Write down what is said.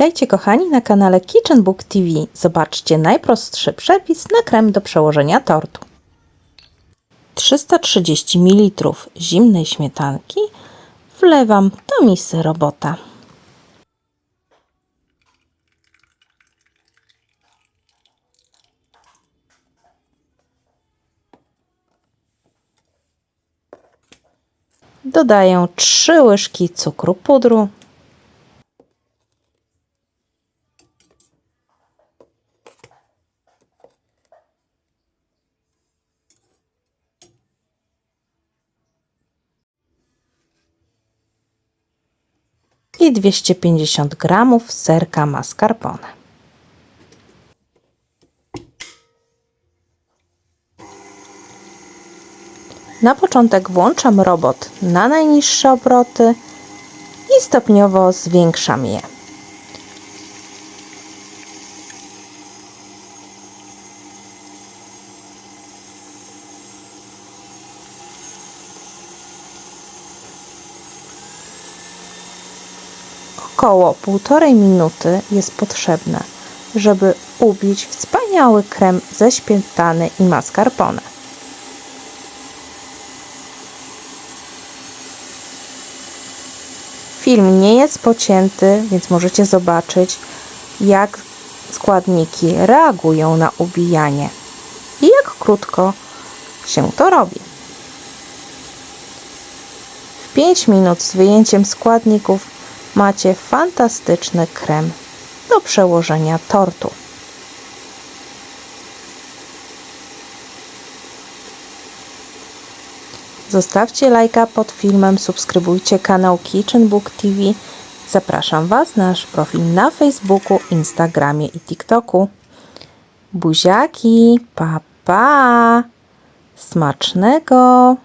Witajcie kochani na kanale Kitchen Book TV. Zobaczcie najprostszy przepis na krem do przełożenia tortu. 330 ml zimnej śmietanki wlewam do misy robota. Dodaję 3 łyżki cukru pudru, i 250 g serka mascarpone. Na początek włączam robot na najniższe obroty i stopniowo zwiększam je. Około półtorej minuty jest potrzebne, żeby ubić wspaniały krem ze śmietany i mascarpone. Film nie jest pocięty, więc możecie zobaczyć, jak składniki reagują na ubijanie i jak krótko się to robi. W 5 minut z wyjęciem składników macie fantastyczny krem do przełożenia tortu. Zostawcie lajka pod filmem, subskrybujcie kanał Kitchen Book TV. Zapraszam Was na nasz profil na Facebooku, Instagramie i TikToku. Buziaki, pa pa! Smacznego!